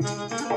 Música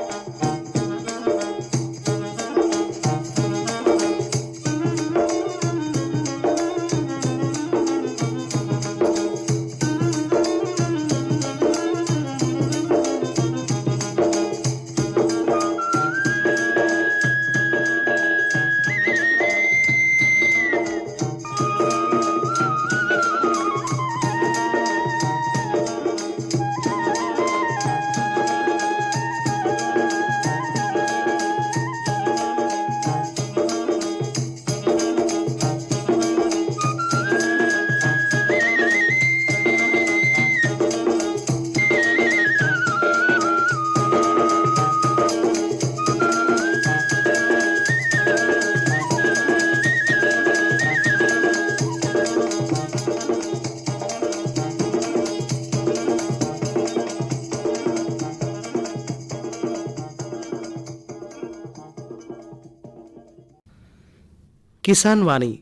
Kisan వాణి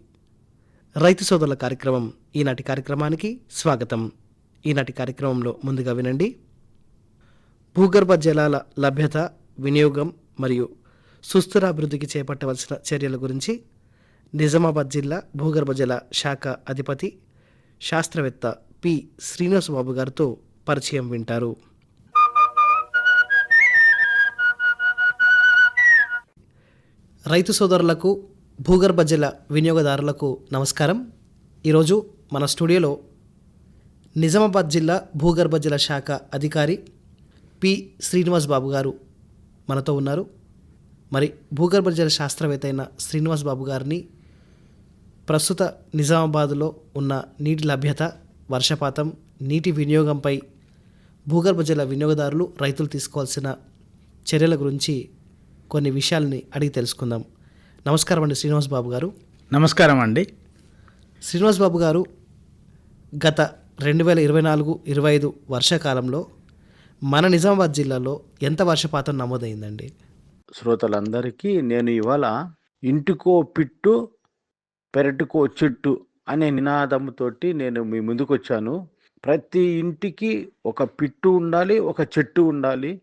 రైతు సోదరుల కార్యక్రమం. ఈనాటి కార్యక్రమానికి స్వాగతం. ఈనాటి కార్యక్రమంలో ముందుగా వినండి. భూగర్భ జలాల లభ్యత వినియోగం మరియు సుస్థిర అభివృద్ధికి చేపట్టవలసిన చర్యల గురించి నిజామాబాద్ జిల్లా భూగర్భ జల శాఖ అధిపతి శాస్త్రవేత్త పి. శ్రీనివాస్ బాబు గారితో పరిచయం వింటారు. రైతు సోదరులకు భూగర్భ జల వినియోగదారులకు నమస్కారం. ఈరోజు మన స్టూడియోలో నిజామాబాద్ జిల్లా భూగర్భ జల శాఖ అధికారి పి. శ్రీనివాస్ బాబు గారు మనతో ఉన్నారు. మరి భూగర్భ జల శాస్త్రవేత్త అయిన శ్రీనివాస్ బాబు గారిని ప్రస్తుత నిజామాబాద్లో ఉన్న నీటి లభ్యత వర్షపాతం నీటి వినియోగంపై భూగర్భ జల వినియోగదారులు రైతులు తీసుకోవాల్సిన చర్యల గురించి కొన్ని విషయాల్ని అడిగి తెలుసుకుందాం. నమస్కారం అండి శ్రీనివాస్ బాబు గారు. నమస్కారం అండి. శ్రీనివాస్ బాబు గారు గత రెండు వేల ఇరవై నాలుగు ఇరవై ఐదు వర్షాకాలంలో మన నిజామాబాద్ జిల్లాలో ఎంత వర్షపాతం నమోదైందండి? శ్రోతలందరికీ నేను ఇవాళ ఇంటికో పిట్టు పెరటికో చెట్టు అనే నినాదంతోటి నేను మీ ముందుకు వచ్చాను ప్రతి ఇంటికి ఒక పిట్టు ఉండాలి ఒక చెట్టు ఉండాలి.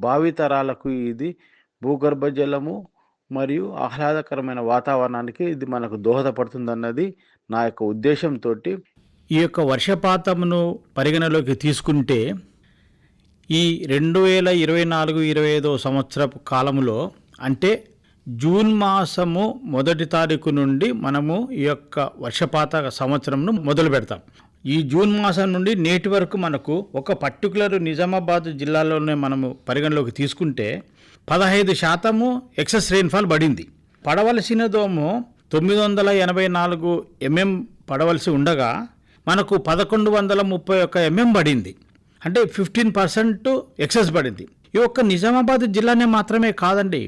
భావితరాలకు ఇది భూగర్భ జలము మరియు ఆహ్లాదకరమైన వాతావరణానికి ఇది మనకు దోహదపడుతుందన్నది నా యొక్క ఉద్దేశంతో ఈ యొక్క వర్షపాతమును పరిగణలోకి తీసుకుంటే ఈ రెండు వేల ఇరవై నాలుగు ఇరవై ఐదో సంవత్సరపు కాలములో అంటే జూన్ మాసము మొదటి తారీఖు నుండి మనము ఈ యొక్క వర్షపాత సంవత్సరంను మొదలు పెడతాం. ఈ జూన్ మాసం నుండి నేటి వరకు మనకు ఒక పర్టికులర్ నిజామాబాద్ జిల్లాలోనే మనము పరిగణలోకి తీసుకుంటే పదహైదు శాతము ఎక్సెస్ రెయిన్ఫాల్ పడింది. పడవలసినదేమో తొమ్మిది వందల ఎనభై నాలుగు ఎంఎం పడవలసి ఉండగా మనకు పదకొండు వందల ముప్పై ఒక్క ఎంఎం పడింది. అంటే ఫిఫ్టీన్ పర్సెంట్ ఎక్సెస్ పడింది. ఈ ఒక్క నిజామాబాద్ జిల్లానే మాత్రమే కాదండి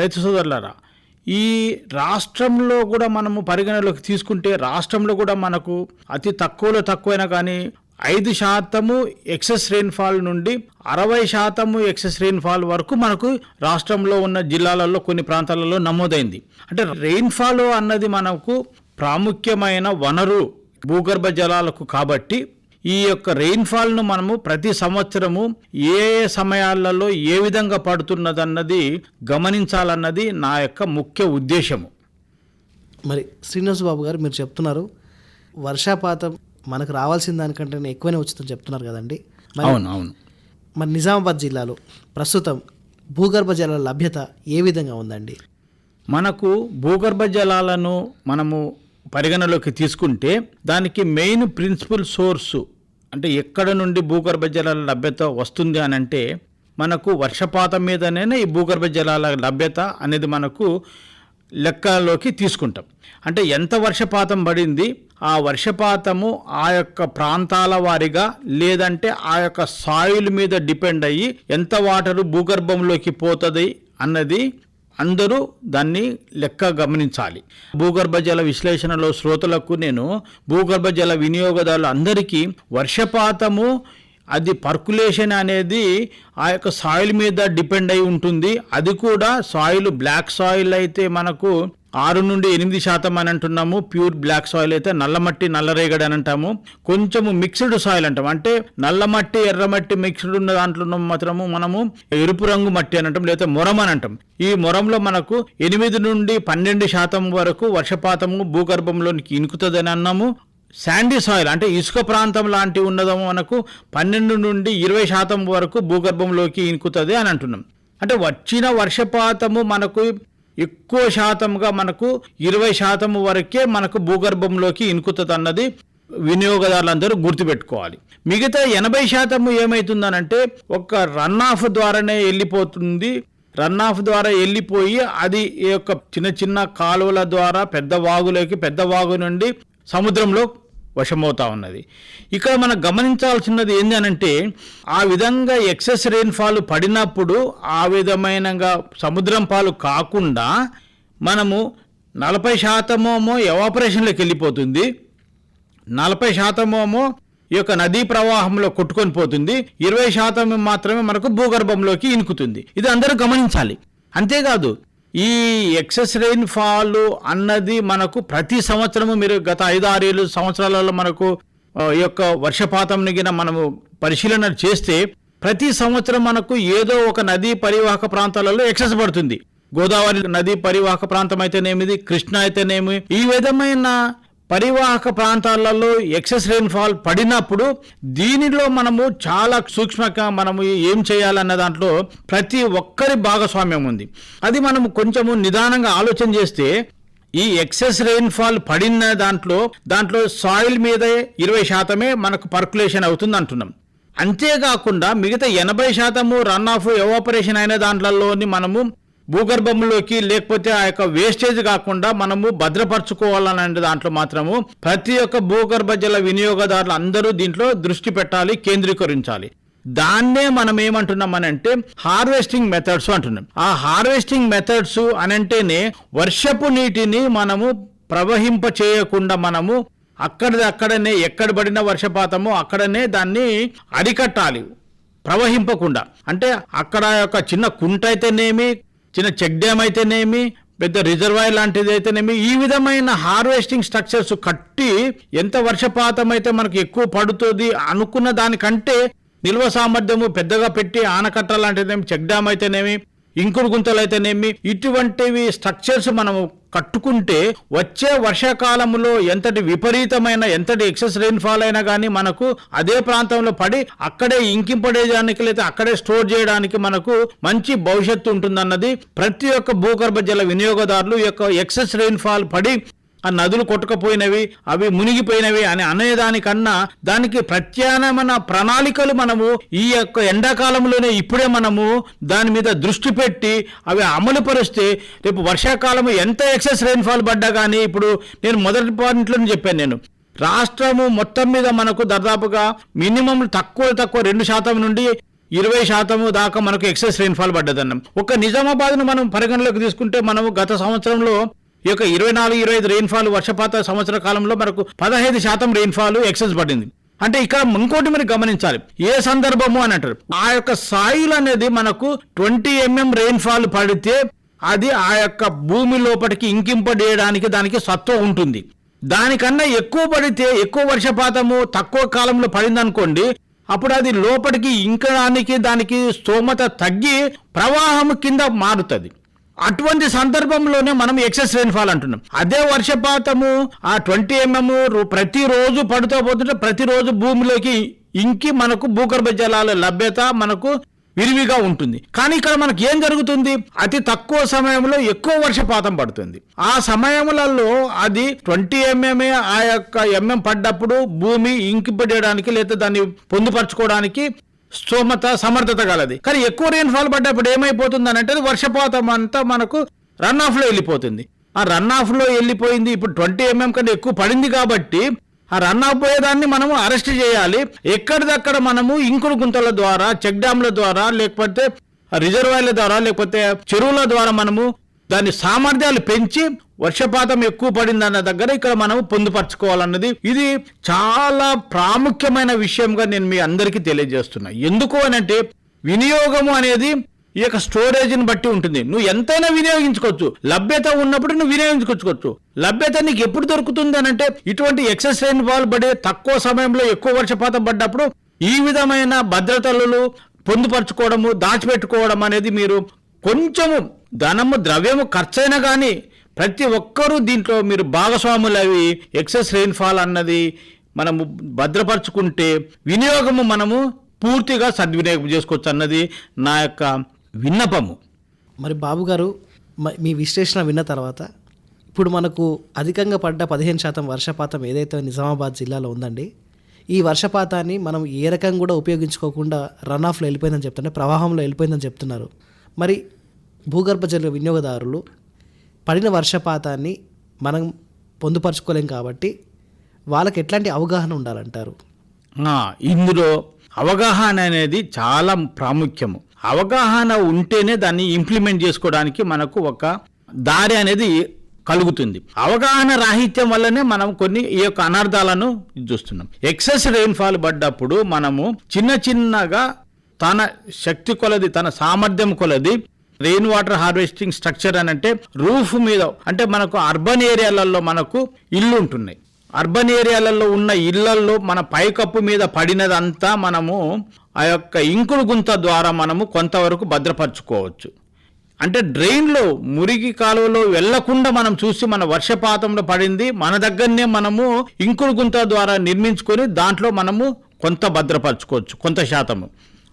రైతు సోదరులారా. ఈ రాష్ట్రంలో కూడా మనము పరిగణలోకి తీసుకుంటే రాష్ట్రంలో కూడా మనకు అతి తక్కువలో తక్కువైనా కానీ ఐదు శాతము ఎక్సెస్ రెయిన్ఫాల్ నుండి అరవై శాతము ఎక్సెస్ రెయిన్ఫాల్ వరకు మనకు రాష్ట్రంలో ఉన్న జిల్లాలలో కొన్ని ప్రాంతాలలో నమోదైంది. అంటే రెయిన్ఫాల్ అన్నది మనకు ప్రాముఖ్యమైన వనరు భూగర్భ జలాలకు కాబట్టి ఈ యొక్క రెయిన్ఫాల్ను మనము ప్రతి సంవత్సరము ఏ ఏ సమయాలలో ఏ విధంగా పడుతున్నదన్నది గమనించాలన్నది నా యొక్క ముఖ్య ఉద్దేశము. మరి శ్రీనివాస్ బాబు గారు మీరు చెప్తున్నారు వర్షపాతం మనకు రావాల్సిన దానికంటే ఎక్కువనే వచ్చిందని చెప్తున్నారు కదండి. మరి అవును అవును. మన నిజామాబాద్ జిల్లాలో ప్రస్తుతం భూగర్భ జలాల లభ్యత ఏ విధంగా ఉందండి? మనకు భూగర్భ జలాలను మనము పరిగణలోకి తీసుకుంటే దానికి మెయిన్ ప్రిన్సిపల్ సోర్సు అంటే ఎక్కడ నుండి భూగర్భ జలాల లభ్యత వస్తుంది అని అంటే మనకు వర్షపాతం మీదనే ఈ భూగర్భ జలాల లభ్యత అనేది మనకు లెక్కలోకి తీసుకుంటాం. అంటే ఎంత వర్షపాతం పడింది ఆ వర్షపాతము ఆ యొక్క ప్రాంతాల వారిగా లేదంటే ఆ యొక్క సాయిల్ మీద డిపెండ్ అయ్యి ఎంత వాటరు భూగర్భంలోకి పోతుంది అన్నది అందరూ దాన్ని లెక్క గమనించాలి. భూగర్భ జల విశ్లేషణలో శ్రోతలకు నేను భూగర్భ జల వినియోగదారులు అందరికీ వర్షపాతము అది పర్కులేషన్ అనేది ఆ యొక్క సాయిల్ మీద డిపెండ్ అయి ఉంటుంది. అది కూడా సాయిల్ బ్లాక్ సాయిల్ అయితే మనకు ఆరు నుండి ఎనిమిది శాతం అని అంటున్నాము. ప్యూర్ బ్లాక్ సాయిల్ అయితే నల్లమట్టి నల్లరేగడి అని అంటాము. కొంచెము మిక్స్డ్ సాయిల్ అంటాం అంటే నల్లమట్టి ఎర్రమట్టి మిక్స్డ్ ఉన్న దాంట్లో మాత్రము మనము ఎరుపు రంగు మట్టి అని అంటాం లేదా మొరం అని అంటాం ఈ మొరంలో మనకు ఎనిమిది నుండి పన్నెండు శాతం వరకు వర్షపాతము భూగర్భంలోనికి ఇనుకుతుందని అన్నాము. శాండీ సాయిల్ అంటే ఇసుక ప్రాంతం లాంటి ఉన్నదము మనకు పన్నెండు నుండి ఇరవై శాతం వరకు భూగర్భంలోకి ఇనుకుతుంది అని అంటున్నాం. అంటే వచ్చిన వర్షపాతము మనకు ఎక్కువ శాతంగా మనకు ఇరవై శాతం వరకే మనకు భూగర్భంలోకి ఇనుకుతుంది అన్నది వినియోగదారులందరూ గుర్తుపెట్టుకోవాలి. మిగతా ఎనభై శాతము ఏమవుతుందనంటే ఒక రన్ ఆఫ్ ద్వారానే వెళ్ళిపోతుంది రన్ ఆఫ్ ద్వారా వెళ్ళిపోయి అది ఈ యొక్క చిన్న చిన్న కాలువల ద్వారా పెద్ద వాగులోకి పెద్ద వాగు నుండి సముద్రంలో వశమవుతా ఉన్నది. ఇక్కడ మనం గమనించాల్సినది ఏంటి అనంటే ఆ విధంగా ఎక్సెస్ రెయిన్ఫాల్ పడినప్పుడు ఆ విధమైనగా సముద్రం పాలు కాకుండా మనము నలభై శాతమేమో ఎవాపరేషన్లోకి వెళ్ళిపోతుంది. నలభై శాతమేమో ఈ యొక్క నదీ ప్రవాహంలో కొట్టుకొని పోతుంది. ఇరవై శాతం మాత్రమే మనకు భూగర్భంలోకి ఇనుకుతుంది. ఇది అందరూ గమనించాలి. అంతేకాదు ఈ ఎక్సెస్ రెయిన్ ఫాల్ అన్నది మనకు ప్రతి సంవత్సరము మీరు గత ఐదు ఏళ్ళు సంవత్సరాలలో మనకు ఈ యొక్క వర్షపాతం నిగిన మనము పరిశీలన చేస్తే ప్రతి సంవత్సరం మనకు ఏదో ఒక నదీ పరివాహక ప్రాంతాలలో ఎక్సెస్ పడుతుంది. గోదావరి నదీ పరివాహక ప్రాంతం అయితేనేమిది కృష్ణ అయితేనేమి ఈ విధమైన పరివాహక ప్రాంతాలలో ఎక్సెస్ రెయిన్ఫాల్ పడినప్పుడు దీనిలో మనము చాలా సూక్ష్మంగా మనము ఏం చేయాలన్న దాంట్లో ప్రతి ఒక్కరి భాగస్వామ్యం ఉంది. అది మనము కొంచెము నిదానంగా ఆలోచన చేస్తే ఈ ఎక్సెస్ రెయిన్ఫాల్ పడిన దాంట్లో దాంట్లో సాయిల్ మీద ఇరవై శాతమే మనకు పర్కులేషన్ అవుతుంది అంటున్నాం. అంతేకాకుండా మిగతా ఎనభై శాతము రన్ ఆఫ్ ఎవాపరేషన్ అయిన దాంట్లలోని మనము భూగర్భంలోకి లేకపోతే ఆ యొక్క వేస్టేజ్ కాకుండా మనము భద్రపరచుకోవాలనే దాంట్లో మాత్రము. ప్రతి ఒక్క భూగర్భ జల వినియోగదారులు అందరూ దీంట్లో దృష్టి పెట్టాలి కేంద్రీకరించాలి. దాన్నే మనం ఏమంటున్నామనంటే హార్వెస్టింగ్ మెథడ్స్ అంటున్నాం. ఆ హార్వెస్టింగ్ మెథడ్స్ అనంటేనే వర్షపు నీటిని మనము ప్రవహింప చేయకుండా మనము అక్కడిది అక్కడనే ఎక్కడ పడిన వర్షపాతమో అక్కడనే దాన్ని అరికట్టాలి ప్రవహింపకుండా. అంటే అక్కడ యొక్క చిన్న కుంట అయితేనేమి చిన్న చెక్ డ్యామ్ అయితేనేమి పెద్ద రిజర్వాయర్ లాంటిది అయితేనేమి ఈ విధమైన హార్వెస్టింగ్ స్ట్రక్చర్స్ కట్టి ఎంత వర్షపాతం అయితే మనకు ఎక్కువ పడుతుంది అనుకున్న దానికంటే నిల్వ సామర్థ్యము పెద్దగా పెట్టి ఆనకట్ట లాంటిదేమి చెక్ డ్యామ్ అయితేనేమి ఇంకుడు గుంతలు అయితేనేమి ఇటువంటివి స్ట్రక్చర్స్ మనము కట్టుకుంటే వచ్చే వర్షాకాలంలో ఎంతటి విపరీతమైన ఎంతటి ఎక్సెస్ రెయిన్ఫాల్ అయినా కానీ మనకు అదే ప్రాంతంలో పడి అక్కడే ఇంకింపడేయడానికి లేదా అక్కడే స్టోర్ చేయడానికి మనకు మంచి భవిష్యత్తు ఉంటుందన్నది ప్రతి ఒక్క భూగర్భ జల వినియోగదారులు యొక్క ఎక్సెస్ రెయిన్ఫాల్ పడి ఆ నదులు కొట్టుకపోయినవి అవి మునిగిపోయినవి అని అనేదానికన్నా దానికి ప్రత్యామ్నాయమైన ప్రణాళికలు మనము ఈ యొక్క ఎండాకాలంలోనే ఇప్పుడే మనము దాని మీద దృష్టి పెట్టి అవి అమలు పరిస్తే రేపు వర్షాకాలము ఎంత ఎక్సెస్ రెయిన్ఫాల్ పడ్డా కానీ ఇప్పుడు నేను మొదటి పాయింట్లో చెప్పాను నేను. రాష్ట్రము మొత్తం మీద మనకు దాదాపుగా మినిమం తక్కువ తక్కువ రెండు శాతం నుండి ఇరవై శాతము దాకా మనకు ఎక్సెస్ రెయిన్ఫాల్ పడ్డదన్నాం. ఒక నిజామాబాద్ను మనం పరిగణలోకి తీసుకుంటే మనము గత సంవత్సరంలో ఈ యొక్క ఇరవై నాలుగు ఇరవై ఐదు రెయిన్ఫాల్ వర్షపాత సంవత్సర కాలంలో మనకు పదహైదు శాతం రెయిన్ఫాల్ ఎక్సెస్ పడింది. అంటే ఇక్కడ ఇంకోటి మీరు గమనించాలి. ఏ సందర్భము అని అంటారు. ఆ యొక్క సాయిల్ అనేది మనకు ట్వంటీ ఎంఎం రెయిన్ఫాల్ పడితే అది ఆ యొక్క భూమి లోపలికి ఇంకింపడేయడానికి దానికి సత్వం ఉంటుంది. దానికన్నా ఎక్కువ పడితే ఎక్కువ వర్షపాతము తక్కువ కాలంలో పడిందనుకోండి అప్పుడు అది లోపలికి ఇంకడానికి దానికి స్తోమత తగ్గి ప్రవాహం కింద మారుతుంది. అటువంటి సందర్భంలోనే మనం ఎక్సెస్ రెయిన్ఫాల్ అంటున్నాం. అదే వర్షపాతము ఆ ట్వంటీ ఎంఎం ప్రతిరోజు పడుతూ పోతుంటే ప్రతిరోజు భూమిలోకి ఇంకి మనకు భూగర్భ జలాల లభ్యత మనకు విరివిగా ఉంటుంది. కానీ ఇక్కడ మనకి ఏం జరుగుతుంది? అతి తక్కువ సమయంలో ఎక్కువ వర్షపాతం పడుతుంది. ఆ సమయములలో అది ట్వంటీ ఎంఎంఏ ఆ యొక్క ఎంఎం పడ్డప్పుడు భూమి ఇంకిపడేయడానికి లేదా దాన్ని పొందుపరచుకోవడానికి స్తోమత సమర్థత గలది. కానీ ఎక్కువ రెయిన్ఫాల్ పడ్డప్పుడు ఏమైపోతుంది అని అంటే వర్షపాతం అంతా మనకు రన్ ఆఫ్లో వెళ్ళిపోతుంది. ఆ రన్ ఆఫ్లో వెళ్ళిపోయింది ఇప్పుడు ట్వంటీ mm ఎంఎం కంటే ఎక్కువ పడింది కాబట్టి ఆ రన్ ఆఫ్ పోయేదాన్ని మనము అరెస్ట్ చేయాలి. ఎక్కడిదక్కడ మనము ఇంకుడు గుంతల ద్వారా చెక్ డ్యాంల ద్వారా లేకపోతే రిజర్వాయర్ల ద్వారా లేకపోతే చెరువుల ద్వారా మనము దాని సామర్థ్యాలు పెంచి వర్షపాతం ఎక్కువ పడిందన్న దగ్గర ఇక్కడ మనం పొందుపరచుకోవాలన్నది. ఇది చాలా ప్రాముఖ్యమైన విషయంగా నేను మీ అందరికీ తెలియజేస్తున్నా. ఎందుకు అనంటే వినియోగము అనేది ఈ యొక్క స్టోరేజ్ని బట్టి ఉంటుంది. నువ్వు ఎంతైనా వినియోగించుకోవచ్చు. లభ్యత ఉన్నప్పుడు నువ్వు వినియోగించుకోవచ్చు. లభ్యత నీకు ఎప్పుడు దొరుకుతుంది అని అంటే ఇటువంటి ఎక్సెస్ రెయిన్ పడే తక్కువ సమయంలో ఎక్కువ వర్షపాతం పడ్డప్పుడు ఈ విధమైన భద్రతలు పొందుపరచుకోవడము దాచిపెట్టుకోవడం అనేది మీరు కొంచెము ధనము ద్రవ్యము ఖర్చైనా కానీ ప్రతి ఒక్కరూ దీంట్లో మీరు భాగస్వాములు అవి. ఎక్సెస్ రెయిన్ఫాల్ అన్నది మనము భద్రపరచుకుంటే వినియోగము మనము పూర్తిగా సద్వినియోగం చేసుకోవచ్చు అన్నది నా యొక్క విన్నపము. మరి బాబు గారు మీ విశ్లేషణ విన్న తర్వాత ఇప్పుడు మనకు అధికంగా పడ్డ పదిహేను శాతం వర్షపాతం ఏదైతే నిజామాబాద్ జిల్లాలో ఉందండి ఈ వర్షపాతాన్ని మనం ఏ రకంగా కూడా ఉపయోగించుకోకుండా రన్ ఆఫ్లో వెళ్ళిపోయిందని చెప్తుంటే ప్రవాహంలో వెళ్ళిపోయిందని చెప్తున్నారు. మరి భూగర్భ జల వినియోగదారులు పడిన వర్షపాతాన్ని మనం పొందుపరచుకోలేం కాబట్టి వాళ్ళకి ఎట్లాంటి అవగాహన ఉండాలంటారు? ఇందులో అవగాహన అనేది చాలా ప్రాముఖ్యము. అవగాహన ఉంటేనే దాన్ని ఇంప్లిమెంట్ చేసుకోవడానికి మనకు ఒక దారి అనేది కలుగుతుంది. అవగాహన రాహిత్యం వల్లనే మనం కొన్ని ఈ యొక్క అనర్థాలను చూస్తున్నాం. ఎక్సెస్ రెయిన్ఫాల్ పడ్డప్పుడు మనము చిన్న చిన్నగా తన శక్తి కొలది తన సామర్థ్యం కొలది రెయిన్ వాటర్ హార్వెస్టింగ్ స్ట్రక్చర్ అని అంటే రూఫ్ మీద అంటే మనకు అర్బన్ ఏరియాలలో మనకు ఇల్లు ఉంటున్నాయి. అర్బన్ ఏరియాలలో ఉన్న ఇళ్ళల్లో మన పైకప్పు మీద పడినదంతా మనము ఆ యొక్క ఇంకుడు గుంత ద్వారా మనము కొంతవరకు భద్రపరచుకోవచ్చు. అంటే డ్రైన్లో మురికి కాలువలో వెళ్ళకుండా మనం చూసి మన వర్షపాతంలో పడింది మన దగ్గరనే మనము ఇంకుడు గుంత ద్వారా నిర్మించుకొని దాంట్లో మనము కొంత భద్రపరచుకోవచ్చు కొంత శాతము.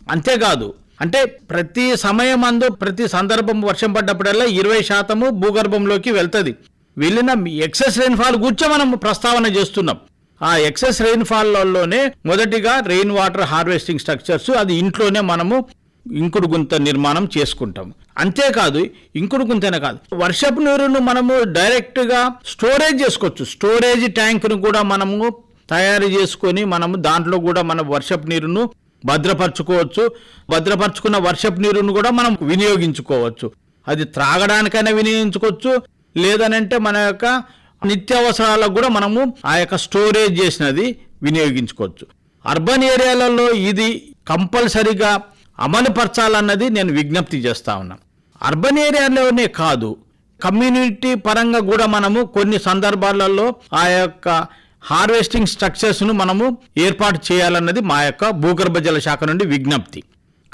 అంతేకాదు అంటే ప్రతి సమయం అందు ప్రతి సందర్భం వర్షం పడ్డప్పుడల్లా ఇరవై శాతము భూగర్భంలోకి వెళ్తుంది. వెళ్ళిన ఎక్సెస్ రెయిన్ఫాల్ గురించి మనం ప్రస్తావన చేస్తున్నాం. ఆ ఎక్సెస్ రెయిన్ఫాల్లోనే మొదటిగా రెయిన్ వాటర్ హార్వెస్టింగ్ స్ట్రక్చర్స్ అది ఇంట్లోనే మనము ఇంకుడు గుంత నిర్మాణం చేసుకుంటాం. అంతేకాదు ఇంకుడు గుంతనే కాదు వర్షపు నీరును మనము డైరెక్ట్గా స్టోరేజ్ చేసుకోవచ్చు. స్టోరేజ్ ట్యాంక్ను కూడా మనము తయారు చేసుకొని మనము దాంట్లో కూడా మన వర్షపు నీరును భద్రపరచుకోవచ్చు. భద్రపరచుకున్న వర్షపు నీరును కూడా మనం వినియోగించుకోవచ్చు. అది త్రాగడానికైనా వినియోగించుకోవచ్చు. లేదనంటే మన యొక్క నిత్యావసరాలకు కూడా మనము ఆ యొక్క స్టోరేజ్ చేసినది వినియోగించుకోవచ్చు. అర్బన్ ఏరియాలలో ఇది కంపల్సరిగా అమలుపరచాలన్నది నేను విజ్ఞప్తి చేస్తా ఉన్నా. అర్బన్ ఏరియాలోనే కాదు కమ్యూనిటీ పరంగా కూడా మనము కొన్ని సందర్భాలలో ఆ యొక్క హార్వెస్టింగ్ స్ట్రక్చర్స్ను మనము ఏర్పాటు చేయాలన్నది మా యొక్క భూగర్భ జల శాఖ నుండి విజ్ఞప్తి.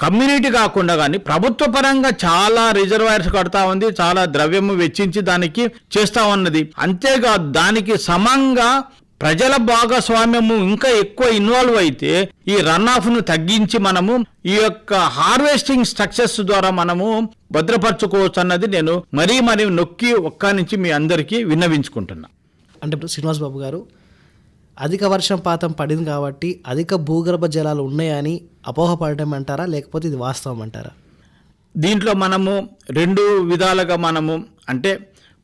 కమ్యూనిటీ కాకుండా కానీ ప్రభుత్వ పరంగా చాలా రిజర్వాయర్స్ కడతా ఉంది చాలా ద్రవ్యము వెచ్చించి దానికి చేస్తా ఉన్నది. అంతేకాదు దానికి సమంగా ప్రజల భాగస్వామ్యము ఇంకా ఎక్కువ ఇన్వాల్వ్ అయితే ఈ రన్ ఆఫ్ను తగ్గించి మనము ఈ యొక్క హార్వెస్టింగ్ స్ట్రక్చర్స్ ద్వారా మనము భద్రపరచుకోవచ్చు అన్నది నేను మరీ మరీ నొక్కి ఒక్క నుంచి మీ అందరికీ విన్నవించుకుంటున్నా. అంటే ఇప్పుడు శ్రీనివాస్ బాబు గారు అధిక వర్షపాతం పడింది కాబట్టి అధిక భూగర్భ జలాలు ఉన్నాయని అపోహపడటం అంటారా? లేకపోతే ఇది వాస్తవం అంటారా? దీంట్లో మనము రెండు విధాలుగా మనము అంటే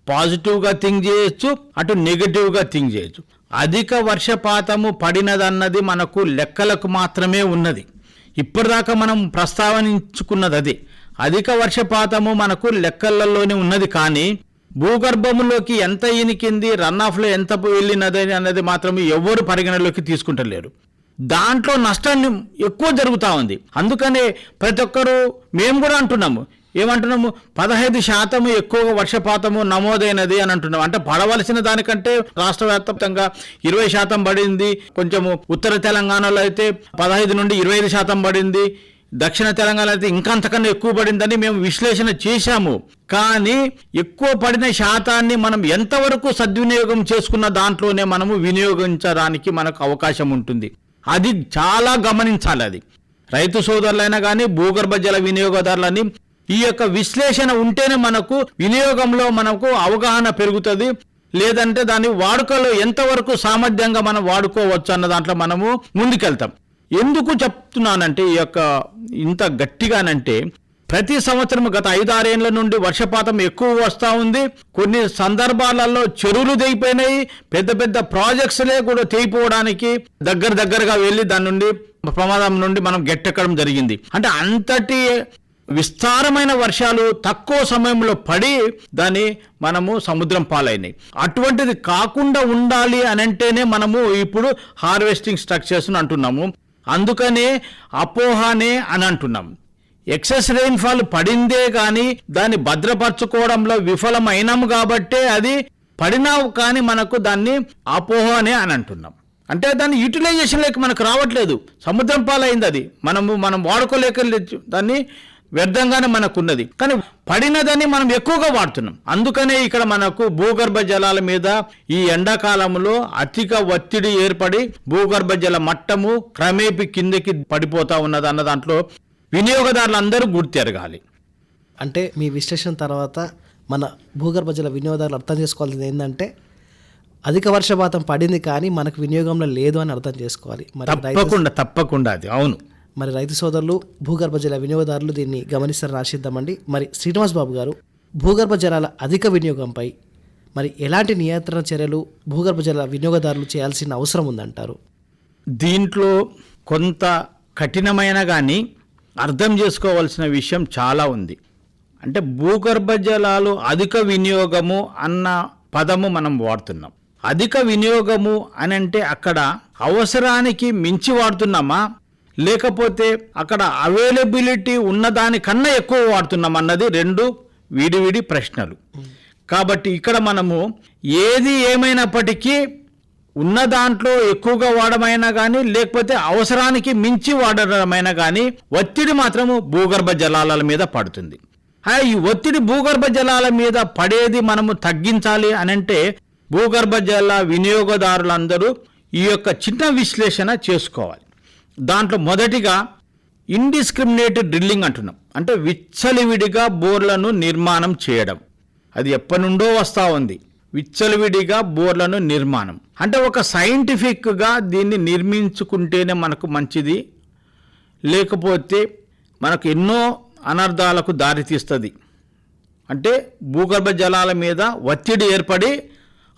పాజిటివ్గా థింక్ చేయొచ్చు అటు నెగటివ్గా థింక్ చేయొచ్చు. అధిక వర్షపాతము పడినదన్నది మనకు లెక్కలకు మాత్రమే ఉన్నది. ఇప్పటిదాకా మనం ప్రస్తావనించుకున్నది అది. అధిక వర్షపాతము మనకు లెక్కలలోనే ఉన్నది కానీ భూగర్భంలోకి ఎంత ఇనికింది రన్ ఆఫ్లో ఎంత వెళ్ళినది అన్నది మాత్రం ఎవ్వరు పరిగణలోకి తీసుకుంటలేరు. దాంట్లో నష్టాన్ని ఎక్కువ జరుగుతూ ఉంది. అందుకనే ప్రతి ఒక్కరూ మేము కూడా అంటున్నాము. ఏమంటున్నాము? పదహైదు శాతము ఎక్కువ వర్షపాతము నమోదైనది అని అంటున్నాం అంటే పడవలసిన దానికంటే రాష్ట్ర వ్యాప్తంగా ఇరవై శాతం పడింది. కొంచెము ఉత్తర తెలంగాణలో అయితే పదహైదు నుండి ఇరవై ఐదు శాతం పడింది. దక్షిణ తెలంగాణ అయితే ఇంకా అంతకన్నా ఎక్కువ పడిందని మేము విశ్లేషణ చేశాము. కానీ ఎక్కువ పడిన శాతాన్ని మనం ఎంతవరకు సద్వినియోగం చేసుకున్న దాంట్లోనే మనము వినియోగించడానికి మనకు అవకాశం ఉంటుంది. అది చాలా గమనించాలి అది. రైతు సోదరులైనా కానీ భూగర్భ జల వినియోగదారులని ఈ యొక్క విశ్లేషణ ఉంటేనే మనకు వినియోగంలో మనకు అవగాహన పెరుగుతుంది. లేదంటే దాని వాడుకలో ఎంతవరకు సామర్థ్యంగా మనం వాడుకోవచ్చు అన్న దాంట్లో మనము ముందుకెళ్తాం. ఎందుకు చెప్తున్నానంటే ఈ యొక్క ఇంత గట్టిగానంటే ప్రతి సంవత్సరం గత ఐదారేళ్ళ నుండి వర్షపాతం ఎక్కువ వస్తూ ఉంది. కొన్ని సందర్భాలలో చెరువులు తెగిపోయినాయి. పెద్ద పెద్ద ప్రాజెక్ట్స్లే కూడా తెగిపోవడానికి దగ్గర దగ్గరగా వెళ్ళి దాని నుండి ప్రమాదం నుండి మనం గట్టెక్కడం జరిగింది. అంటే అంతటి విస్తారమైన వర్షాలు తక్కువ సమయంలో పడి దాన్ని మనము సముద్రం పాలైనాయి. అటువంటిది కాకుండా ఉండాలి అని అంటేనే మనము ఇప్పుడు హార్వెస్టింగ్ స్ట్రక్చర్స్ అంటున్నాము. అందుకనే అపోహనే అని అంటున్నాం. ఎక్సెస్ రెయిన్ఫాల్ పడిందే కానీ దాన్ని భద్రపరచుకోవడంలో విఫలమైనాము కాబట్టే అది పడినావు కానీ మనకు దాన్ని అపోహనే అని అంటున్నాం. అంటే దాన్ని యూటిలైజేషన్ లేక మనకు రావట్లేదు. సముద్రం పాలైంది అది. మనము మనం వాడుకోలేక లేదు. దాన్ని వ్యర్థంగానే మనకు ఉన్నది కానీ పడినదని మనం ఎక్కువగా వాడుతున్నాం. అందుకనే ఇక్కడ మనకు భూగర్భ జలాల మీద ఈ ఎండాకాలంలో అధిక ఒత్తిడి ఏర్పడి భూగర్భ జల మట్టము క్రమేపీ కిందకి పడిపోతా ఉన్నది అన్న దాంట్లో వినియోగదారులు అందరూ గుర్తెరగాలి. అంటే మీ విశ్లేషణ తర్వాత మన భూగర్భ జల వినియోగదారులు అర్థం చేసుకోవాల్సింది ఏంటంటే అధిక వర్షపాతం పడింది కానీ మనకు వినియోగంలో లేదు అని అర్థం చేసుకోవాలి. తప్పకుండా తప్పకుండా అది. అవును. మరి రైతు సోదరులు భూగర్భ జల వినియోగదారులు దీన్ని గమనిస్తారు రాసిద్దామండి. మరి శ్రీనివాస్ బాబు గారు భూగర్భ జలాల అధిక వినియోగంపై మరి ఎలాంటి నియంత్రణ చర్యలు భూగర్భ జల వినియోగదారులు చేయాల్సిన అవసరం ఉందంటారు? దీంట్లో కొంత కఠినమైన కానీ అర్థం చేసుకోవాల్సిన విషయం చాలా ఉంది. అంటే భూగర్భ జలాలు అధిక వినియోగము అన్న పదము మనం వాడుతున్నాం. అధిక వినియోగము అని అంటే అక్కడ అవసరానికి మించి వాడుతున్నామా? లేకపోతే అక్కడ అవైలబిలిటీ ఉన్నదానికన్నా ఎక్కువ వాడుతున్నాం అన్నది రెండు విడివిడి ప్రశ్నలు. కాబట్టి ఇక్కడ మనము ఏది ఏమైనప్పటికీ ఉన్న దాంట్లో ఎక్కువగా వాడమైనా కానీ లేకపోతే అవసరానికి మించి వాడమైనా కానీ ఒత్తిడి మాత్రము భూగర్భ జలాల మీద పడుతుంది. ఈ ఒత్తిడి భూగర్భ జలాల మీద పడేది మనము తగ్గించాలి అని అంటే భూగర్భ జల వినియోగదారులందరూ ఈ యొక్క చిన్న విశ్లేషణ చేసుకోవాలి. దాంట్లో మొదటిగా ఇండిస్క్రిమినేటెడ్ డ్రిల్లింగ్ అంటున్నాం. అంటే విచ్చలివిడిగా బోర్లను నిర్మాణం చేయడం. అది ఎప్పటి నుండో వస్తూ ఉంది. విచ్చలవిడిగా బోర్లను నిర్మాణం. అంటే ఒక సైంటిఫిక్గా దీన్ని నిర్మించుకుంటేనే మనకు మంచిది. లేకపోతే మనకు ఎన్నో అనర్థాలకు దారితీస్తుంది. అంటే భూగర్భ జలాల మీద ఒత్తిడి ఏర్పడి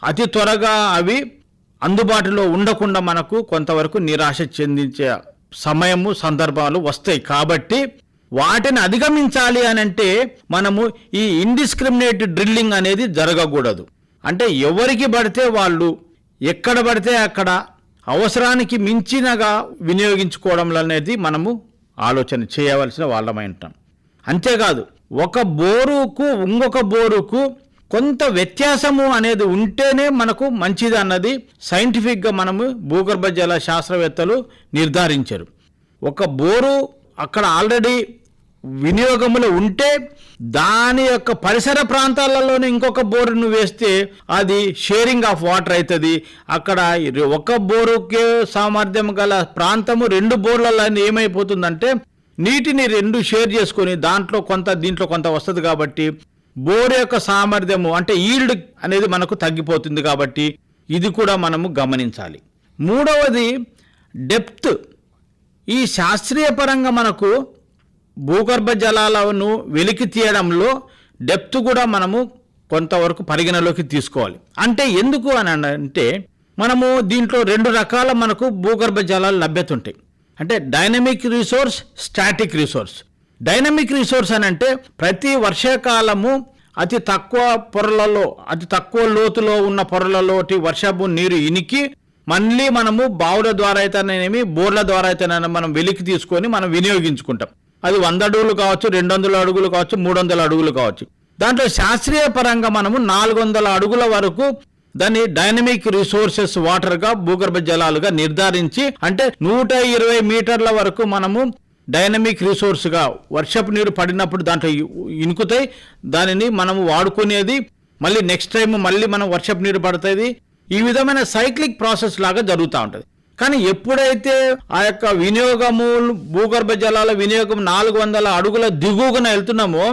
అతి త్వరగా అవి అందుబాటులో ఉండకుండా మనకు కొంతవరకు నిరాశ చెందించే సమయము సందర్భాలు వస్తాయి. కాబట్టి వాటిని అధిగమించాలి అని అంటే మనము ఈ ఇండిస్క్రిమినేట్ డ్రిల్లింగ్ అనేది జరగకూడదు. అంటే ఎవరికి పడితే వాళ్ళు ఎక్కడ పడితే అక్కడ అవసరానికి మించినగా వినియోగించుకోవడం అనేది మనము ఆలోచన చేయవలసిన వాళ్ళమై ఉంటాం. అంతేకాదు ఒక బోరుకు ఇంకొక బోరుకు కొంత వ్యత్యాసము అనేది ఉంటేనే మనకు మంచిది అన్నది సైంటిఫిక్గా మనము భూగర్భ జల శాస్త్రవేత్తలు నిర్ధారించారు. ఒక బోరు అక్కడ ఆల్రెడీ వినియోగములో ఉంటే దాని యొక్క పరిసర ప్రాంతాలలోనే ఇంకొక బోరును వేస్తే అది షేరింగ్ ఆఫ్ వాటర్ అవుతుంది అక్కడ ఒక బోరుకే సామర్థ్యం గల ప్రాంతము రెండు బోర్లలో ఏమైపోతుందంటే నీటిని రెండు షేర్ చేసుకొని దాంట్లో కొంత దీంట్లో కొంత వస్తుంది కాబట్టి బోర్ యొక్క సామర్థ్యము అంటే ఈల్డ్ అనేది మనకు తగ్గిపోతుంది కాబట్టి ఇది కూడా మనము గమనించాలి. మూడవది డెప్త్. ఈ శాస్త్రీయ పరంగా మనకు భూగర్భ జలాలను వెలికి తీయడంలో డెప్త్ కూడా మనము కొంతవరకు పరిగణలోకి తీసుకోవాలి. అంటే ఎందుకు అని అంటే మనము దీంట్లో రెండు రకాల మనకు భూగర్భ జలాలు లభ్యత ఉంటాయి. అంటే dynamic resource static resource. Dynamic resource అని అంటే ప్రతి వర్షాకాలము అతి తక్కువ పొరలలో అతి తక్కువ లోతులో ఉన్న పొరలలోటి వర్షపు నీరు ఇనికి మళ్ళీ మనము బావుల ద్వారా అయితేనేమి బోర్ల ద్వారా అయితేనే మనం వెలికి తీసుకొని మనం వినియోగించుకుంటాం. అది వంద అడుగులు కావచ్చు రెండు వందల అడుగులు కావచ్చు మూడు వందల అడుగులు కావచ్చు. దాంట్లో శాస్త్రీయ పరంగా మనము నాలుగు వందల అడుగుల వరకు దాన్ని డైనమిక్ రిసోర్సెస్ వాటర్గా భూగర్భ జలాలుగా నిర్ధారించి అంటే నూట ఇరవై మీటర్ల వరకు మనము డైనమిక్ రిసోర్స్గా వర్షపు నీరు పడినప్పుడు దాంట్లో ఇనుకుతాయి. దానిని మనము వాడుకునేది మళ్ళీ నెక్స్ట్ టైం మళ్ళీ మనం వర్షపు నీరు పడుతుంది. ఈ విధమైన సైక్లిక్ ప్రాసెస్ లాగా జరుగుతూ ఉంటుంది. కానీ ఎప్పుడైతే ఆ యొక్క వినియోగము భూగర్భ జలాల వినియోగం నాలుగు వందల అడుగుల దిగువన వెళ్తున్నామో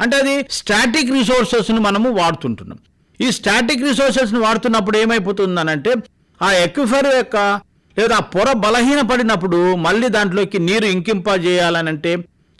అంటే అది స్టాటిక్ రిసోర్సెస్ను మనము వాడుతుంటున్నాం. ఈ స్టాటిక్ రిసోర్సెస్ను వాడుతున్నప్పుడు ఏమైపోతుందనంటే ఆ ఎక్విఫర్ యొక్క లేదా పొర బలహీనపడినప్పుడు మళ్ళీ దాంట్లోకి నీరు ఇంకింపజేయాలనంటే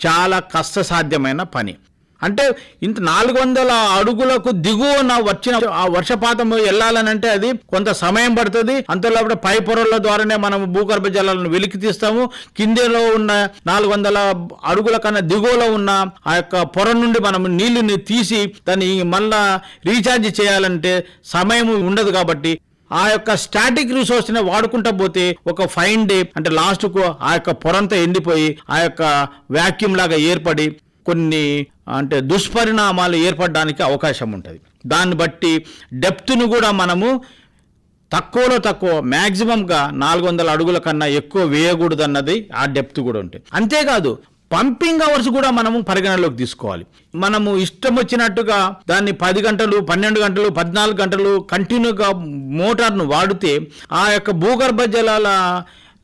చాలా కష్టసాధ్యమైన పని. అంటే ఇంత నాలుగు వందల అడుగులకు దిగువన వచ్చిన ఆ వర్షపాతం వెళ్ళాలనంటే అది కొంత సమయం పడుతుంది. అంతలోపల పై పొరల ద్వారానే మనం భూగర్భ జలాలను వెలికి తీస్తాము. కిందలో ఉన్న నాలుగు వందల అడుగుల కన్నా దిగువలో ఉన్న ఆ యొక్క పొర నుండి మనం నీళ్ళని తీసి దాన్ని మళ్ళా రీఛార్జ్ చేయాలంటే సమయం ఉండదు కాబట్టి ఆ యొక్క స్టాటిక్ రిసోర్స్ని వాడుకుంటా పోతే ఒక ఫైన్ డే అంటే లాస్ట్కు ఆ యొక్క పొరంతా ఎండిపోయి ఆ యొక్క వాక్యూమ్ లాగా ఏర్పడి కొన్ని అంటే దుష్పరిణామాలు ఏర్పడడానికి అవకాశం ఉంటుంది. దాన్ని బట్టి డెప్త్ను కూడా మనము తక్కువలో తక్కువ మ్యాక్సిమంగా నాలుగు వందల అడుగుల కన్నా ఎక్కువ వేయకూడదు అన్నది ఆ డెప్త్ కూడా ఉంటుంది అంతేకాదు పంపింగ్ అవర్స్ కూడా మనము పరిగణలోకి తీసుకోవాలి. మనము ఇష్టం వచ్చినట్టుగా దాన్ని పది గంటలు పన్నెండు గంటలు పద్నాలుగు గంటలు కంటిన్యూగా మోటార్ను వాడితే ఆ యొక్క భూగర్భ జలాల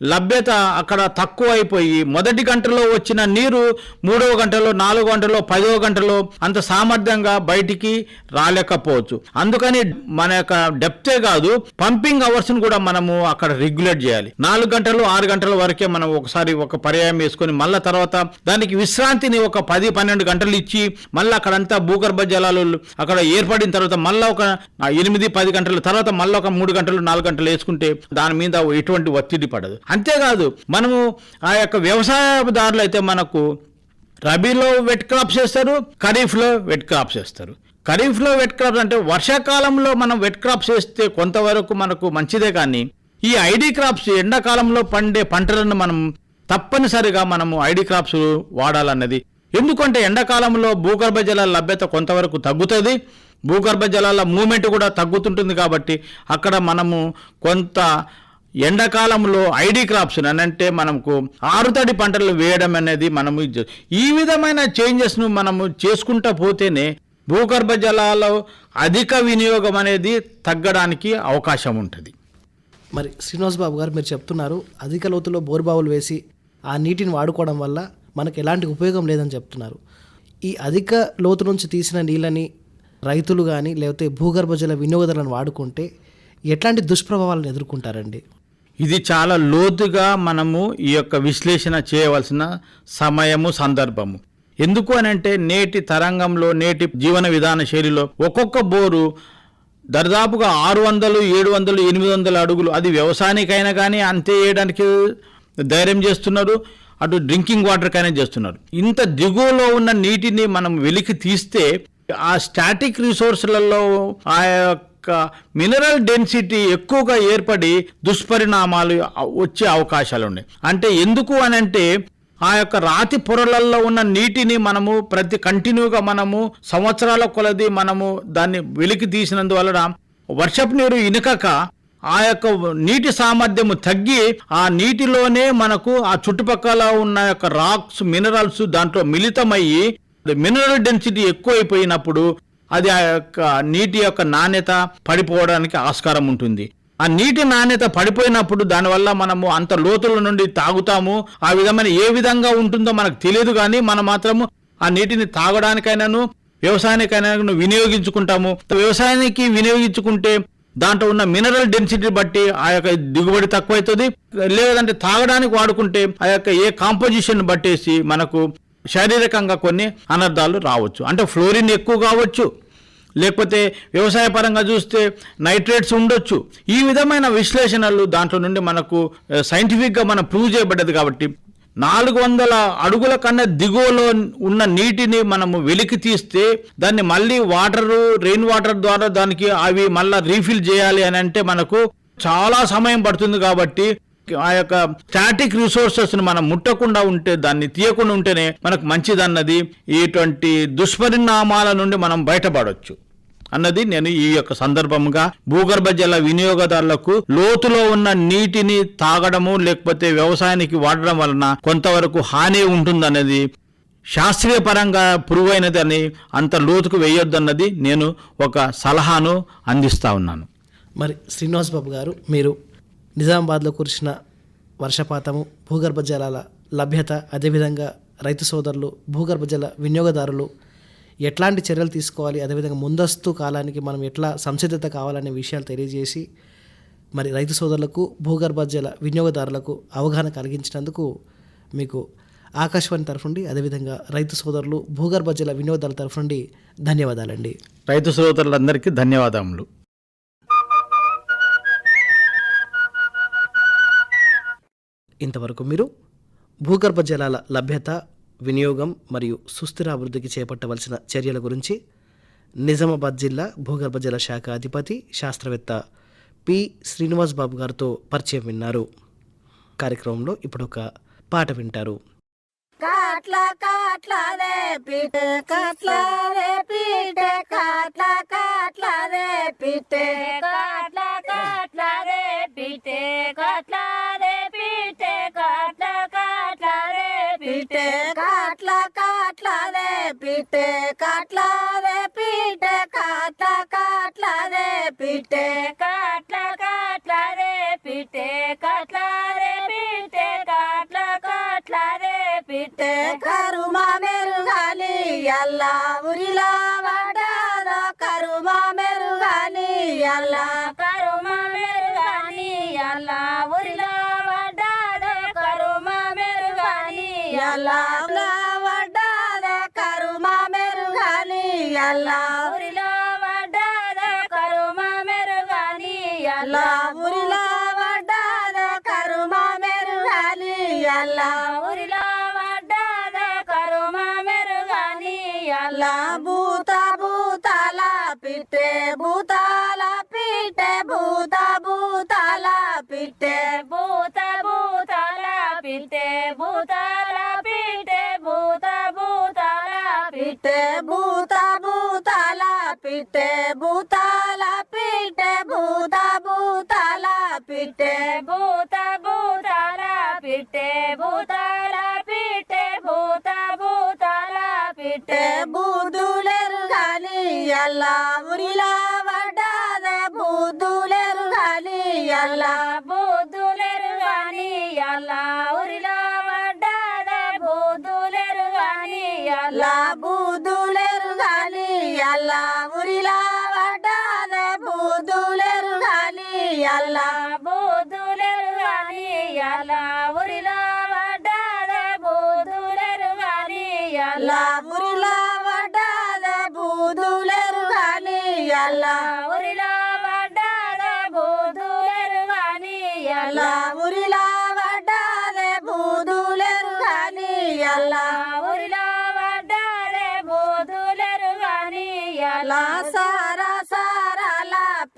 లభ్యత అక్కడ తక్కువ అయిపోయి మొదటి గంటలో వచ్చిన నీరు మూడవ గంటలో నాలుగో గంటలో పదవ గంటలో అంత సామర్థ్యంగా బయటికి రాలేకపోవచ్చు. అందుకని మన యొక్క డెప్తే కాదు పంపింగ్ అవర్స్ను కూడా మనము అక్కడ రెగ్యులేట్ చేయాలి. నాలుగు గంటలు ఆరు గంటల వరకే మనం ఒకసారి ఒక పర్యాయం వేసుకొని మళ్ళీ తర్వాత దానికి విశ్రాంతిని ఒక పది పన్నెండు గంటలు ఇచ్చి మళ్ళీ అక్కడంతా భూగర్భ జలాలు అక్కడ ఏర్పడిన తర్వాత మళ్ళీ ఒక ఎనిమిది పది గంటల తర్వాత మళ్ళీ ఒక మూడు గంటలు నాలుగు గంటలు వేసుకుంటే దాని మీద ఎటువంటి ఒత్తిడి పడదు. అంతేకాదు మనము ఆ యొక్క వ్యవసాయదారులు అయితే మనకు రబీలో వెట్ క్రాప్స్ వేస్తారు ఖరీఫ్లో వెట్ క్రాప్స్ వేస్తారు. ఖరీఫ్లో వెట్ క్రాప్స్ అంటే వర్షాకాలంలో మనం వెట్ క్రాప్స్ వేస్తే కొంతవరకు మనకు మంచిదే కానీ ఈ ఐడి క్రాప్స్ ఎండాకాలంలో పండే పంటలను మనం తప్పనిసరిగా మనము ఐడి క్రాప్స్ వాడాలన్నది. ఎందుకంటే ఎండాకాలంలో భూగర్భ జలాల లభ్యత కొంతవరకు తగ్గుతుంది. భూగర్భ జలాల మూమెంట్ కూడా తగ్గుతుంటుంది కాబట్టి అక్కడ మనము కొంత ఎండాకాలంలో ఐడి క్రాప్స్ అని అంటే మనకు ఆరుతడి పంటలు వేయడం అనేది మనము ఈ విధమైన చేంజెస్ను మనము చేసుకుంటా పోతేనే భూగర్భ జలాల అధిక వినియోగం అనేది తగ్గడానికి అవకాశం ఉంటుంది. మరి శ్రీనివాస్ బాబు గారు మీరు చెప్తున్నారు అధిక లోతులో బోర్బావులు వేసి ఆ నీటిని వాడుకోవడం వల్ల మనకు ఎలాంటి ఉపయోగం లేదని చెప్తున్నారు. ఈ అధిక లోతు నుంచి తీసిన నీళ్ళని రైతులు కానీ లేకపోతే భూగర్భ జల వినియోగదారులను వాడుకుంటే ఎట్లాంటి దుష్ప్రభావాలను ఎదుర్కొంటారండి? ఇది చాలా లోతుగా మనము ఈ యొక్క విశ్లేషణ చేయవలసిన సమయము సందర్భము. ఎందుకు అని అంటే నేటి తరంగంలో నేటి జీవన విధాన శైలిలో ఒక్కొక్క బోరు దరిదాపుగా ఆరు వందలు ఏడు వందలు ఎనిమిది వందల అడుగులు. అది వ్యవసాయానికైనా కానీ అంతే వేయడానికి ధైర్యం చేస్తున్నారు. అటు డ్రింకింగ్ వాటర్కైనా చేస్తున్నారు. ఇంత దిగువలో ఉన్న నీటిని మనం వెలికి తీస్తే ఆ స్టాటిక్ రిసోర్స్లలో ఆ యొక్క మినరల్ డెన్సిటీ ఎక్కువగా ఏర్పడి దుష్పరిణామాలు వచ్చే అవకాశాలు ఉన్నాయి అంటే ఎందుకు అని అంటే ఆ యొక్క రాతి పొరలలో ఉన్న నీటిని మనము ప్రతి కంటిన్యూగా మనము సంవత్సరాల కొలది మనము దాన్ని వెలికి తీసినందువలన వర్షపు నీరు ఇనకక ఆ యొక్క నీటి సామర్థ్యము తగ్గి ఆ నీటిలోనే మనకు ఆ చుట్టుపక్కల ఉన్న యొక్క రాక్స్ మినరల్స్ దాంట్లో మిళితమయ్యి మినరల్ డెన్సిటీ ఎక్కువైపోయినప్పుడు అది ఆ యొక్క నీటి యొక్క నాణ్యత పడిపోవడానికి ఆస్కారం ఉంటుంది. ఆ నీటి నాణ్యత పడిపోయినప్పుడు దానివల్ల మనము అంత లోతుల నుండి తాగుతాము. ఆ విధమైన ఏ విధంగా ఉంటుందో మనకు తెలియదు కానీ మనం మాత్రము ఆ నీటిని తాగడానికైనాను వ్యవసాయానికైనా వినియోగించుకుంటాము. వ్యవసాయానికి వినియోగించుకుంటే దాంట్లో ఉన్న మినరల్ డెన్సిటీ బట్టి ఆ యొక్క దిగుబడి తక్కువైతుంది. లేదంటే తాగడానికి వాడుకుంటే ఆ యొక్క ఏ కాంపోజిషన్ బట్టేసి మనకు శారీరకంగా కొన్ని అనర్థాలు రావచ్చు. అంటే ఫ్లోరిన్ ఎక్కువ కావచ్చు. లేకపోతే వ్యవసాయ పరంగా చూస్తే నైట్రేట్స్ ఉండొచ్చు. ఈ విధమైన విశ్లేషణలు దాంట్లో నుండి మనకు సైంటిఫిక్గా మనం ప్రూవ్ చేయబడ్డది కాబట్టి నాలుగు వందల అడుగుల కన్నా దిగువలో ఉన్న నీటిని మనము వెలికి తీస్తే దాన్ని మళ్ళీ వాటరు రెయిన్ వాటర్ ద్వారా దానికి అవి మళ్ళీ రీఫిల్ చేయాలి అని అంటే మనకు చాలా సమయం పడుతుంది కాబట్టి ఆ యొక్క స్టాటిక్ రిసోర్సెస్ను మనం ముట్టకుండా ఉంటే దాన్ని తీయకుండా ఉంటేనే మనకు మంచిదన్నది ఇటువంటి దుష్పరిణామాల నుండి మనం బయటపడవచ్చు అన్నది నేను ఈ యొక్క సందర్భంగా భూగర్భ జల వినియోగదారులకు లోతులో ఉన్న నీటిని తాగడము లేకపోతే వ్యవసాయానికి వాడడం వలన కొంతవరకు హాని ఉంటుందన్నది శాస్త్రీయ పరంగా ప్రూవ్ అని అంత లోతుకు వేయొద్దన్నది నేను ఒక సలహాను అందిస్తా ఉన్నాను. మరి శ్రీనివాస్ బాబు గారు మీరు నిజామాబాద్లో కురిసిన వర్షపాతము భూగర్భ జలాల లభ్యత అదేవిధంగా రైతు సోదరులు భూగర్భ జల వినియోగదారులు ఎట్లాంటి చర్యలు తీసుకోవాలి అదేవిధంగా ముందస్తు కాలానికి మనం ఎట్లా సంసిద్ధత కావాలనే విషయాలు తెలియజేసి మరి రైతు సోదరులకు భూగర్భ జల వినియోగదారులకు అవగాహన కలిగించినందుకు మీకు ఆకాశవాణి తరఫు నుండి అదేవిధంగా రైతు సోదరులు భూగర్భ జల వినియోగదారుల తరఫు నుండి ధన్యవాదాలండి. రైతు సోదరులందరికీ ధన్యవాదములు. ఇంతవరకు మీరు భూగర్భ జలాల లభ్యత వినియోగం మరియు సుస్థిర అభివృద్ధికి చేపట్టవలసిన చర్యల గురించి నిజామాబాద్ జిల్లా భూగర్భ జల శాఖ అధిపతి శాస్త్రవేత్త పి. శ్రీనివాస్ బాబు గారితో పరిచయం విన్నారు. కార్యక్రమంలో ఇప్పుడు ఒక పాట వింటారు. కాట్ల కాట్లా రే రే రే కాట్ల రే పిటే కాట్ల రే పిటే కాట్ల కాట్ల రే పిటే కాట్ల కాట్ల రే పిటే కాట్ల రే పిటే కాట్ల కాట్ల రే పిటే కాట్ల కాట్ల రే పిటే కాట్ల రే పిటే కాట్ల కాట్ల రే పిటే కరుమా మెరుగాలి అల్లా ఉరిలా వడారో కరుమా మెరుగాలి అల్లా భూత భూతాల పిట్టే భూతాల పిట్టే భూత భూతాల పిట్టే బూదులేరు గాలి అల్లా ఉరిలా వడ్డాదే బూదులేరు గాలి అల్లా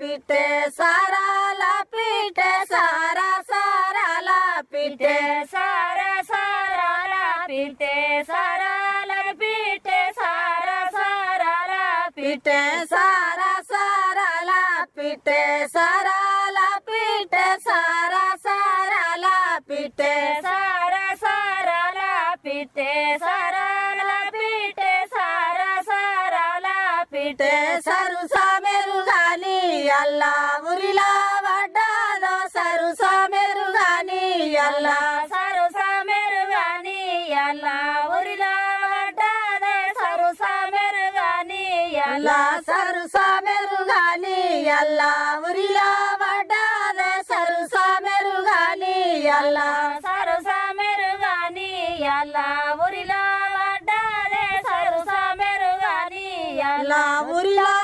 సారాల పిట్టే సారాల పిట్టే సారా సారాల పిట్టే సారా అల్లా ఉరిలా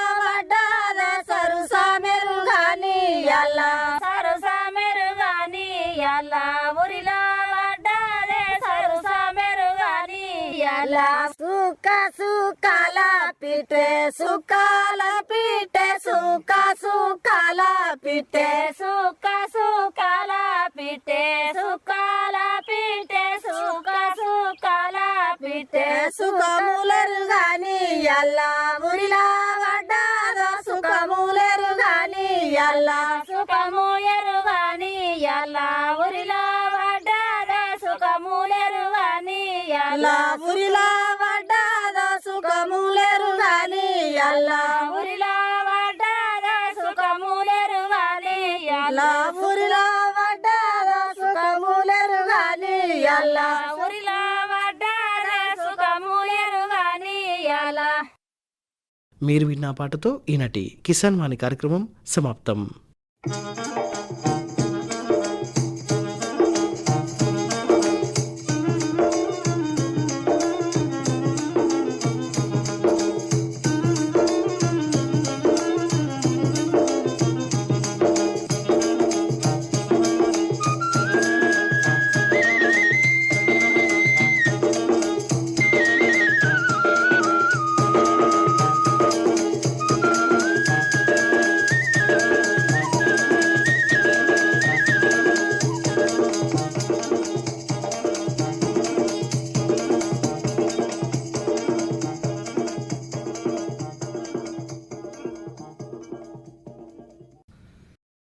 పిటే సుకాల పిటే సుక్క సుకాల పిటే సుక్క సుకాల పిటే సుకాల పిటే సుక్క సుకాల పిటే సుఖములరు గాని అల్లా ఉరిలా వడ్డాదో సుఖములరు గాని అల్లా సుఖము ఎరుగాని అల్లా ఉరిలా వడ్డాదో సుఖములరు గాని అల్లా ఉరిలా వడ్డాదో సుఖములరు గాని అల్లా ఉరిలా వడ్డాదో సుఖములరు గాని అల్లా ఉరిలా వడ్డాదో సుఖములరు అల్లా మీరు విన్న ఆ పాటతో ఈనాటి కిసాన్ వాణి కార్యక్రమం సమాప్తం.